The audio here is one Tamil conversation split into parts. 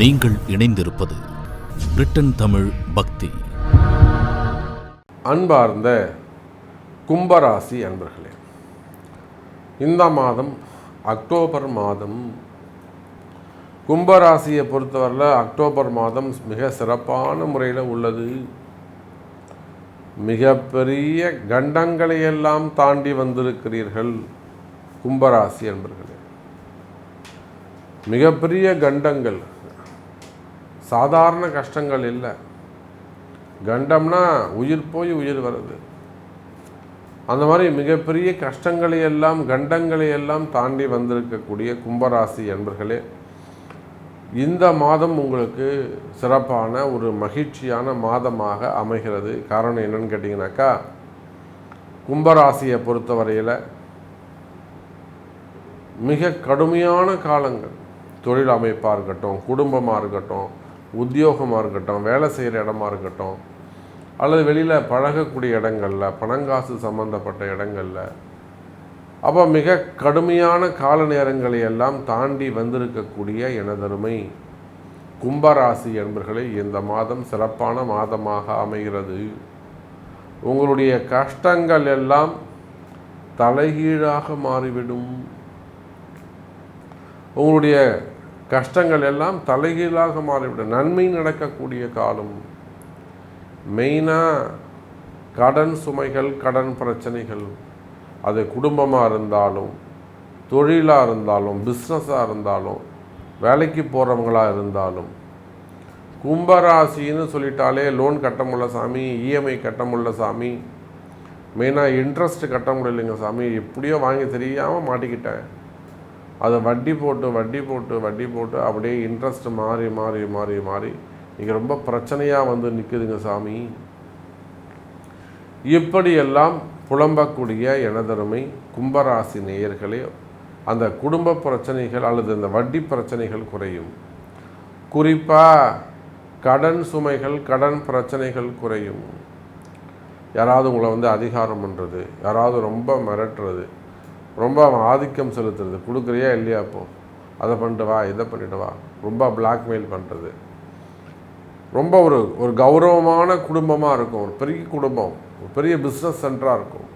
நீங்கள் இணைந்திருப்பது பிரிட்டன் தமிழ் பக்தி. அன்பார்ந்த கும்பராசி அன்பர்களே இந்த மாதம் அக்டோபர் மாதம் கும்பராசியை பொறுத்தவரையில் அக்டோபர் மாதம் மிக சிறப்பான முறையில் உள்ளது. மிகப்பெரிய கண்டங்களையெல்லாம் தாண்டி வந்திருக்கிறீர்கள் கும்பராசி அன்பர்களே. மிகப்பெரிய கண்டங்கள் சாதாரண கஷ்டங்கள் இல்லை. கண்டம்னா உயிர் போய் உயிர் வருது. அந்த மாதிரி மிகப்பெரிய கஷ்டங்களை எல்லாம் கண்டங்களை எல்லாம் தாண்டி வந்திருக்கக்கூடிய கும்பராசி என்பர்களே இந்த மாதம் உங்களுக்கு சிறப்பான ஒரு மகிழ்ச்சியான மாதமாக அமைகிறது. காரணம் என்னன்னு கேட்டிங்கனாக்கா கும்பராசியை பொறுத்தவரையில் மிக கடுமையான காலங்கள். தொழில் அமைப்பாக இருக்கட்டும் குடும்பமாக இருக்கட்டும் உத்தியோகமாக இருக்கட்டும் வேலை செய்கிற இடமா இருக்கட்டும் அல்லது வெளியில் பழகக்கூடிய இடங்களில் பணங்காசு சம்மந்தப்பட்ட இடங்களில் அப்போ மிக கடுமையான கால நேரங்களை எல்லாம் தாண்டி வந்திருக்கக்கூடிய எனதருமை கும்பராசி என்பர்களை இந்த மாதம் சிறப்பான மாதமாக அமைகிறது. உங்களுடைய கஷ்டங்கள் எல்லாம் தலைகீழாக மாறிவிடும். உங்களுடைய கஷ்டங்கள் எல்லாம் தலைகீழாக மாறிவிடும். நன்மை நடக்கக்கூடிய காலம். மெயினாக கடன் சுமைகள் கடன் பிரச்சனைகள். அது குடும்பமாக இருந்தாலும் தொழிலாக இருந்தாலும் பிஸ்னஸாக இருந்தாலும் வேலைக்கு போகிறவங்களாக இருந்தாலும் கும்பராசின்னு சொல்லிட்டாலே லோன் கட்ட முடியல சாமி இஎம்ஐ கட்ட முடியல சாமி. மெயினாக இன்ட்ரெஸ்ட் கட்ட முடியலைங்க சாமி. எப்படியோ வாங்கி தெரியாமல் மாட்டிக்கிட்டேன். அதை வட்டி போட்டு வட்டி போட்டு வட்டி போட்டு அப்படியே இன்ட்ரெஸ்ட் மாறி மாறி மாறி மாறி இங்கே ரொம்ப பிரச்சனையாக வந்து நிற்குதுங்க சாமி. இப்படியெல்லாம் புலம்பக்கூடிய எனதருமை கும்பராசி நேயர்களே அந்த குடும்ப பிரச்சனைகள் அல்லது இந்த வட்டி பிரச்சனைகள் குறையும். குறிப்பாக கடன் சுமைகள் கடன் பிரச்சனைகள் குறையும். யாராவது உங்களை வந்து அதிகாரம் பண்ணுறது யாராவது ரொம்ப மிரட்டுறது ரொம்ப அவன் ஆதிக்கம் செலுத்துறது. கொடுக்குறியா இல்லையா அப்போ? அதை பண்ணிட்டு வா இதை பண்ணிட்டு வா. ரொம்ப பிளாக்மெயில் பண்ணுறது ரொம்ப ஒரு ஒரு கௌரவமான குடும்பமாக இருக்கும். ஒரு பெரிய குடும்பம். ஒரு பெரிய பிஸ்னஸ் சென்டராக இருக்கும்.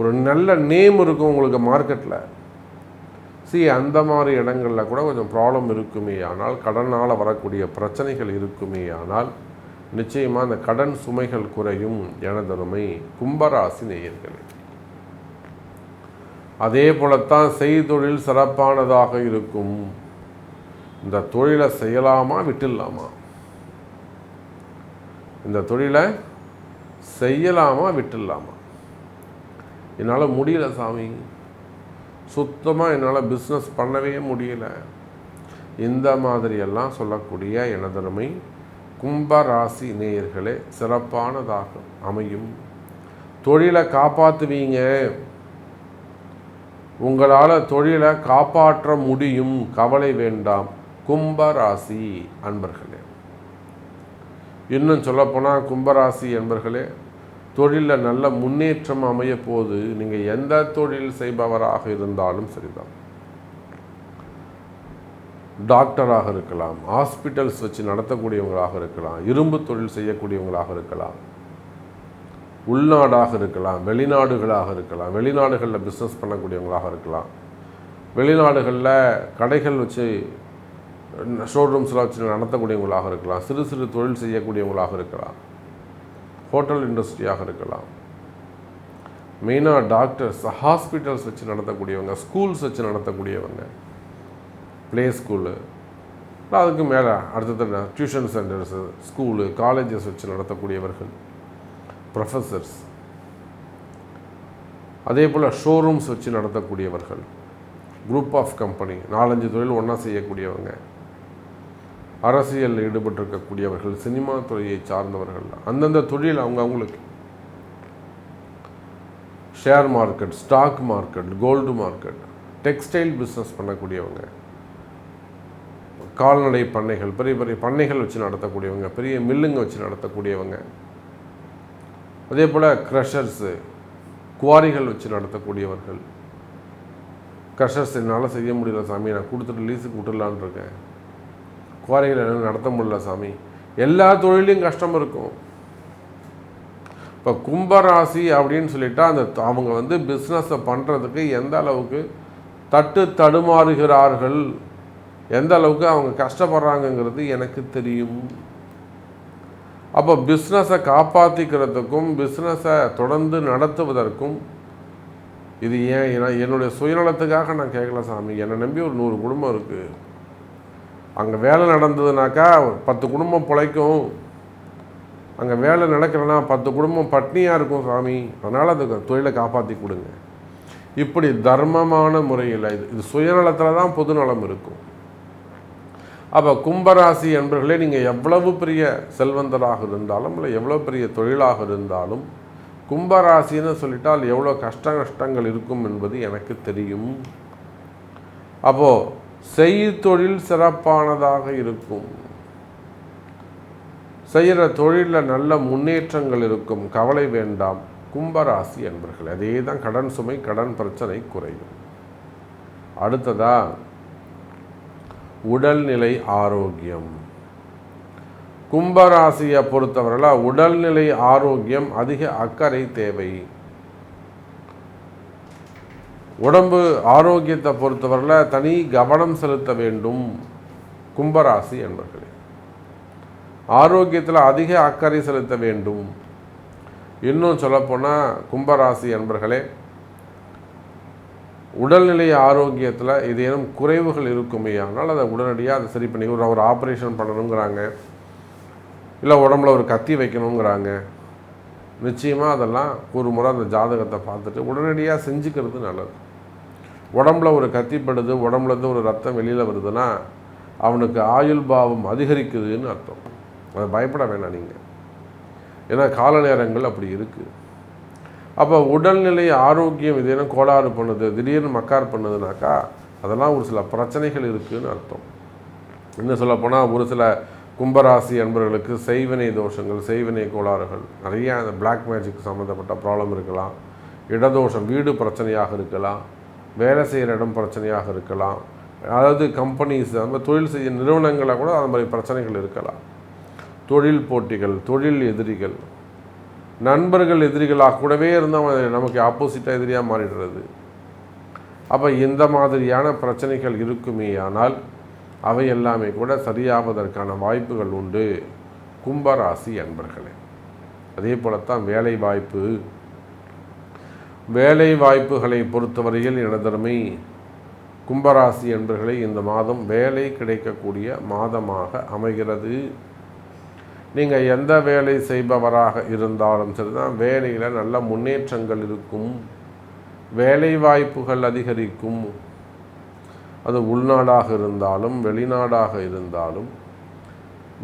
ஒரு நல்ல நேம் இருக்கும் உங்களுக்கு மார்க்கெட்டில் சி அந்த மாதிரி இடங்களில் கூட கொஞ்சம் ப்ராப்ளம் இருக்குமே ஆனால் கடனால் வரக்கூடிய பிரச்சனைகள் இருக்குமே ஆனால் நிச்சயமாக அந்த கடன் சுமைகள் குறையும் எனதருமை கும்பராசி நேயர்களே. அதே போலத்தான் செய்தொழில் சிறப்பானதாக இருக்கும். இந்த தொழிலை செய்யலாமா விட்டுடலாமா? இந்த தொழிலை செய்யலாமா விட்டுடலாமா? என்னால் முடியல சாமி. சுத்தமாக என்னால் பிஸ்னஸ் பண்ணவே முடியல. இந்த மாதிரியெல்லாம் சொல்லக்கூடிய எனதருமை கும்பராசி நேயர்களே சிறப்பானதாக அமையும். தொழிலை காப்பாற்றுவீங்க உங்களால் தொழிலை காப்பாற்ற முடியும் கவலை வேண்டாம். கும்பராசி அன்பர்களே. இன்னும் சொல்லப்போனால் கும்பராசி அன்பர்களே தொழிலில் நல்ல முன்னேற்றம் அமைய போது நீங்கள் எந்த தொழில் செய்பவராக இருந்தாலும் சரிதான். டாக்டராக இருக்கலாம் ஹாஸ்பிட்டல்ஸ் வச்சு நடத்தக்கூடியவங்களாக இருக்கலாம் இரும்பு தொழில் செய்யக்கூடியவங்களாக இருக்கலாம். உள்நாடாக இருக்கலாம் வெளிநாடுகளாக இருக்கலாம் வெளிநாடுகளில் பிஸ்னஸ் பண்ணக்கூடியவங்களாக இருக்கலாம். வெளிநாடுகளில் கடைகள் வச்சு ஷோரூம்ஸ்லாம் வச்சு நடத்தக்கூடியவங்களாக இருக்கலாம் சிறு சிறு தொழில் செய்யக்கூடியவங்களாக இருக்கலாம் ஹோட்டல் இண்டஸ்ட்ரியாக இருக்கலாம். மெயினாக டாக்டர்ஸ் ஹாஸ்பிட்டல்ஸ் வச்சு நடத்தக்கூடியவங்க ஸ்கூல்ஸ் வச்சு நடத்தக்கூடியவங்க ப்ளே ஸ்கூலு அதுக்கு மேலே அடுத்தது டியூஷன் சென்டர்ஸு ஸ்கூலு காலேஜஸ் வச்சு நடத்தக்கூடியவர்கள். ப்ரொஃபஸர்ஸ் அதே போல் ஷோரூம்ஸ் வச்சு நடத்தக்கூடியவர்கள். குரூப் ஆஃப் கம்பெனி நாலஞ்சு தொழில் ஒன்றா செய்யக்கூடியவங்க. அரசியலில் ஈடுபட்டிருக்கக்கூடியவர்கள் சினிமா துறையை சார்ந்தவர்கள். அந்தந்த தொழில் அவங்க அவங்களுக்கு. Share market stock market gold market textile business பண்ணக்கூடியவங்க. கால்நடை பண்ணைகள் பெரிய பெரிய பண்ணைகள் வச்சு நடத்தக்கூடியவங்க பெரிய மில்லுங்க வச்சு நடத்தக்கூடியவங்க. அதே போல் க்ரஷர்ஸு குவாரிகள் வச்சு நடத்தக்கூடியவர்கள். க்ரஷர்ஸ் என்னால் செய்ய முடியல சாமி. நான் கொடுத்துட்டு லீஸுக்கு விட்டுடலான்னு இருக்கேன். குவாரிகள் என்னால் நடத்த முடியல சாமி. எல்லா தொழிலையும் கஷ்டம் இருக்கும். இப்போ கும்பராசி அப்படின்னு சொல்லிட்டா அந்த அவங்க வந்து பிஸ்னஸை பண்ணுறதுக்கு எந்த அளவுக்கு தட்டு தடுமாறுகிறார்கள் எந்த அளவுக்கு அவங்க கஷ்டப்படுறாங்கங்கிறது எனக்கு தெரியும். அப்போ பிஸ்னஸை காப்பாற்றிக்கிறதுக்கும் பிஸ்னஸை தொடர்ந்து நடத்துவதற்கும் இது ஏன் ஏன்னா- என்னுடைய சுயநலத்துக்காக நான் கேட்கல சாமி. என்னை நம்பி ஒரு நூறு குடும்பம் இருக்குது அங்கே வேலை நடந்ததுனாக்கா பத்து குடும்பம் பிழைக்கும். அங்கே வேலை நடக்கலைன்னா பத்து குடும்பம் பட்னியாக இருக்கும் சாமி. அதனால் அந்த தொழிலை காப்பாற்றி கொடுங்க. இப்படி தர்மமான முறையில் இது இது சுயநலத்தில் தான் பொதுநலம் இருக்கும். அப்போ கும்பராசி என்பர்களே நீங்கள் எவ்வளவு பெரிய செல்வந்தராக இருந்தாலும் இல்லை எவ்வளோ பெரிய தொழிலாக இருந்தாலும் கும்பராசின்னு சொல்லிட்டால் எவ்வளோ கஷ்ட நஷ்டங்கள் இருக்கும் என்பது எனக்கு தெரியும். அப்போது செய்தொழில் சிறப்பானதாக இருக்கும். செய்கிற தொழிலில் நல்ல முன்னேற்றங்கள் இருக்கும். கவலை வேண்டாம். கும்பராசி என்பர்கள் அதே தான் கடன் சுமை கடன் பிரச்சனை குறையும். அடுத்ததா உடல்நிலை ஆரோக்கியம். கும்பராசியை பொறுத்தவரையில் உடல்நிலை ஆரோக்கியம் அதிக அக்கறை தேவை. உடம்பு ஆரோக்கியத்தை பொறுத்தவரையில் தனி கவனம் செலுத்த வேண்டும் கும்பராசி என்பர்களே. ஆரோக்கியத்தில் அதிக அக்கறை செலுத்த வேண்டும். இன்னும் சொல்லப்போனால் கும்பராசி என்பர்களே உடல்நிலை ஆரோக்கியத்தில் ஏதேனும் குறைவுகள் இருக்குமே ஆனால் அதை உடனடியாக அதை சரி பண்ணி ஒரு ஒரு ஆப்ரேஷன் பண்ணணுங்கிறாங்க. இல்லை உடம்புல ஒரு கத்தி வைக்கணுங்கிறாங்க. நிச்சயமாக அதெல்லாம் ஒரு முறை அந்த ஜாதகத்தை பார்த்துட்டு உடனடியாக செஞ்சுக்கிறது நல்லது. உடம்புல ஒரு கத்திப்படுது உடம்புலேருந்து ஒரு ரத்தம் வெளியில் வருதுன்னா அவனுக்கு ஆயுள் பாவம் அதிகரிக்குதுன்னு அர்த்தம். அதை பயப்பட வேணாம் நீங்கள் ஏன்னா கால நேரங்கள் அப்படி இருக்குது அப்போ உடல்நிலை ஆரோக்கியம் இதேனும் கோளாறு பண்ணுது? திடீர்னு மக்கார் பண்ணுதுனாக்கா அதெல்லாம் ஒரு சில பிரச்சனைகள் இருக்குதுன்னு அர்த்தம். இன்னும் சொல்லப்போனால் ஒரு சில கும்பராசி அன்பர்களுக்கு செய்வினை தோஷங்கள் செய்வினை கோளாறுகள். நிறைய அந்த பிளாக் மேஜிக் சம்மந்தப்பட்ட ப்ராப்ளம் இருக்கலாம். இடதோஷம் வீடு பிரச்சனையாக இருக்கலாம். வேலை செய்கிற இடம் பிரச்சனையாக இருக்கலாம். அதாவது கம்பெனிஸ் அந்த மாதிரி தொழில் செய்ய நிறுவனங்களில் கூட அந்த மாதிரி பிரச்சனைகள் இருக்கலாம். தொழில் போட்டிகள் தொழில் எதிரிகள். நண்பர்கள் எதிரிகளாக கூடவே இருந்தால் நமக்கு ஆப்போசிட்டாக எதிரியாக மாறிடுறது. அப்போ இந்த மாதிரியான பிரச்சனைகள் இருக்குமே ஆனால் அவை எல்லாமே கூட சரியாவதற்கான வாய்ப்புகள் உண்டு. கும்பராசி அன்பர்களே அதே போலத்தான் வேலை வாய்ப்பு. வேலை வாய்ப்புகளை பொறுத்தவரையில் எனதருமை கும்பராசி என்பர்களை இந்த மாதம் வேலை கிடைக்கக்கூடிய மாதமாக அமைகிறது. நீங்கள் எந்த வேலை செய்பவராக இருந்தாலும் சரிதான் வேலையில் நல்ல முன்னேற்றங்கள் இருக்கும். வேலை வாய்ப்புகள் அதிகரிக்கும். அது உள்நாடாக இருந்தாலும் வெளிநாடாக இருந்தாலும்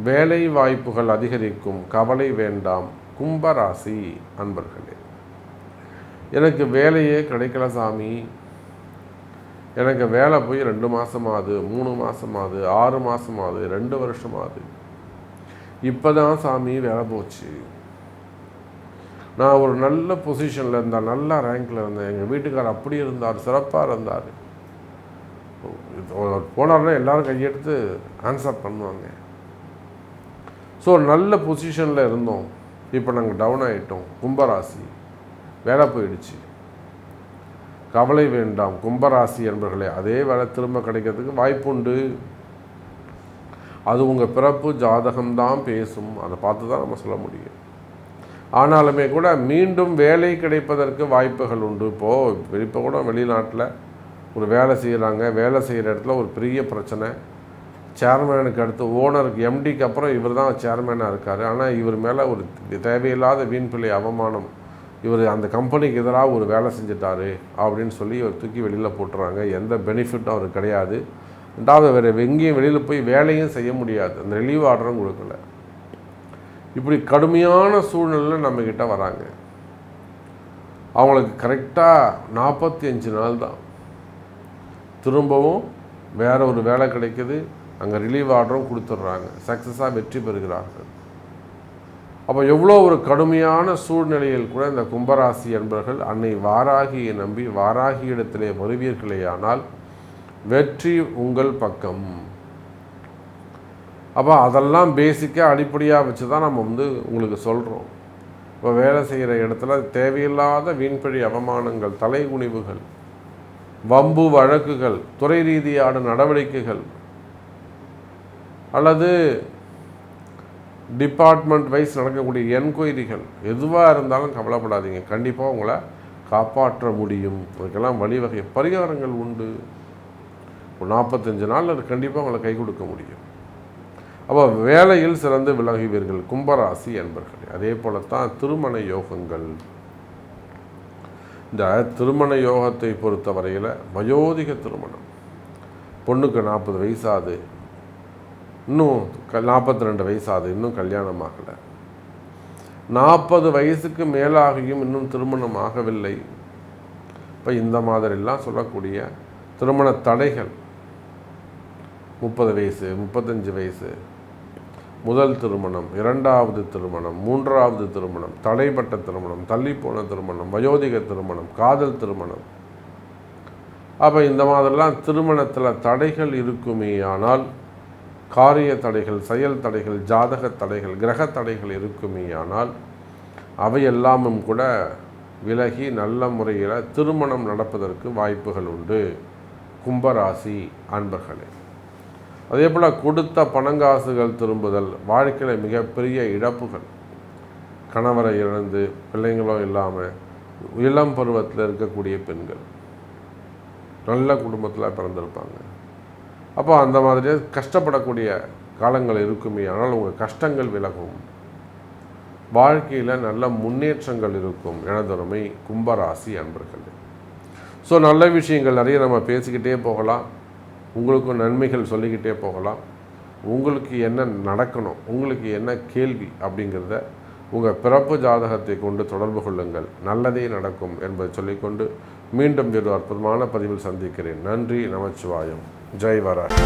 வேலை வாய்ப்புகள் அதிகரிக்கும். கவலை வேண்டாம். கும்பராசி அன்பர்களே எனக்கு வேலையே கிடைக்கல சாமி. எனக்கு வேலை போய் ரெண்டு மாதமாகுது மூணு மாதமாகுது ஆறு மாதமாகுது ரெண்டு வருஷமாகுது இப்போ தான் சாமி வேலை போச்சு. நான் ஒரு நல்ல பொசிஷனில் இருந்தேன் நல்ல ரேங்கில் இருந்தேன் எங்கள் வீட்டுக்கார் அப்படி இருந்தார் சிறப்பாக இருந்தார். போனார்னா எல்லோரும் கையெடுத்து ஆன்சர் பண்ணுவாங்க. ஸோ நல்ல பொசிஷனில் இருந்தோம். இப்போ நாங்கள் டவுன் ஆகிட்டோம் கும்பராசி வேலை போயிடுச்சு. கவலை வேண்டாம். கும்பராசி என்பர்களே அதே வேலை திரும்ப கிடைக்கிறதுக்கு வாய்ப்புண்டு. அது உங்கள் பிறப்பு ஜாதகம்தான் பேசும். அதை பார்த்து தான் நம்ம சொல்ல முடியும். ஆனாலுமே கூட மீண்டும் வேலை கிடைப்பதற்கு வாய்ப்புகள் உண்டு. இப்போது இப்போ கூட வெளிநாட்டில் ஒரு வேலை செய்கிறாங்க வேலை செய்கிற இடத்துல ஒரு பெரிய பிரச்சனை. சேர்மேனுக்கு அடுத்து ஓனருக்கு எம்டிக்கு அப்புறம் இவர் தான் சேர்மேனாக இருக்கார். ஆனால் இவர் மேலே ஒரு தேவையில்லாத வீண்பிள்ளை அவமானம். இவர் அந்த கம்பெனிக்கு எதிராக ஒரு வேலை செஞ்சிட்டாரு அப்படின்னு சொல்லி இவர் தூக்கி வெளியில் போட்டுறாங்க. எந்த பெனிஃபிட்டும் அவருக்கு கிடையாது. ரெண்டாவது வேறு எங்கேயும் வெளியில் போய் வேலையும் செய்ய முடியாது. அந்த ரிலீவ் ஆர்டரும் கொடுக்கல. இப்படி கடுமையான சூழ்நிலையில் நம்மக்கிட்ட வராங்க. அவங்களுக்கு கரெக்டாக நாற்பத்தி அஞ்சு நாள் தான். திரும்பவும் வேறு ஒரு வேலை கிடைக்கிது. அங்கே ரிலீவ் ஆர்டரும் கொடுத்துட்றாங்க சக்ஸஸாக வெற்றி பெறுகிறார்கள். அப்போ எவ்வளோ ஒரு கடுமையான சூழ்நிலையில் கூட இந்த கும்பராசி என்பர்கள் அன்னை வாராகியை நம்பி வாராகி இடத்திலே வருவீர்களேயானால் வெற்றி உங்கள் பக்கம். அப்போ அதெல்லாம் பேசிக்காக அடிப்படையாக வச்சு தான் நம்ம வந்து உங்களுக்கு சொல்கிறோம் இப்போ வேலை செய்கிற இடத்துல தேவையில்லாத வீண்பழி அவமானங்கள் தலைகுனிவுகள் வம்பு வழக்குகள் துறை ரீதியான நடவடிக்கைகள் அல்லது டிபார்ட்மெண்ட் வைஸ் நடக்கக்கூடிய என்கொயரிகள் எதுவாக இருந்தாலும் கவலைப்படாதீங்க. கண்டிப்பாக உங்களை காப்பாற்ற முடியும். அதுக்கெல்லாம் வழிவகை பரிகாரங்கள் உண்டு. ஒரு நாற்பத்தஞ்சு நாள் அது கண்டிப்பாக உங்களை கை கொடுக்க முடியும். அப்போ வேலையில் சிறந்து விலகுவீர்கள் கும்பராசி என்பர்களே. அதே போல தான் திருமண யோகங்கள். இந்த திருமண யோகத்தை பொறுத்த வரையில் வயோதிக திருமணம். பொண்ணுக்கு நாற்பது வயசாது. இன்னும் க நாற்பத்தி ரெண்டு வயசாது. இன்னும் கல்யாணம் ஆகலை. நாற்பது வயசுக்கு மேலாகியும் இன்னும் திருமணம் ஆகவில்லை. இப்போ இந்த மாதிரிலாம் சொல்லக்கூடிய திருமண தடைகள். முப்பது வயசு முப்பத்தஞ்சு வயசு. முதல் திருமணம் இரண்டாவது திருமணம் மூன்றாவது திருமணம் தடைப்பட்ட திருமணம் தள்ளிப்போன திருமணம் வயோதிக திருமணம் காதல் திருமணம். அப்போ இந்த மாதிரிலாம் திருமணத்தில் தடைகள் இருக்குமே ஆனால் காரிய தடைகள் செயல் தடைகள் ஜாதக தடைகள் கிரக தடைகள் இருக்குமே ஆனால் அவை எல்லாமும் கூட விலகி நல்ல முறையில் திருமணம் நடப்பதற்கு வாய்ப்புகள் உண்டு. கும்பராசி அன்பர்களே. அதே போல் கொடுத்த பணங்காசுகள் திரும்புதல் வாழ்க்கையில் மிகப்பெரிய இழப்புகள். கணவரை இழந்து பிள்ளைங்களும் இல்லாமல் இளம் பருவத்தில் இருக்கக்கூடிய பெண்கள். நல்ல குடும்பத்தில் பிறந்திருப்பாங்க. அப்போ அந்த மாதிரி கஷ்டப்படக்கூடிய காலங்கள் இருக்குமே ஆனால் உங்கள் கஷ்டங்கள் விலகும். வாழ்க்கையில் நல்ல முன்னேற்றங்கள் இருக்கும் எனதொருமை கும்பராசி அன்பர்கள். ஸோ நல்ல விஷயங்கள் நிறைய நம்ம பேசிக்கிட்டே போகலாம். உங்களுக்கும் நன்மைகள் சொல்லிக்கிட்டே போகலாம். உங்களுக்கு என்ன நடக்கணும் உங்களுக்கு என்ன கேள்வி அப்படிங்கிறத உங்கள் பிறப்பு ஜாதகத்தை கொண்டு தொடர்பு கொள்ளுங்கள். நல்லதே நடக்கும் என்பதை சொல்லிக்கொண்டு மீண்டும் ஒரு அற்புதமான பதிவில் சந்திக்கிறேன். நன்றி நமச்சிவாயம். ஜெய் வராய்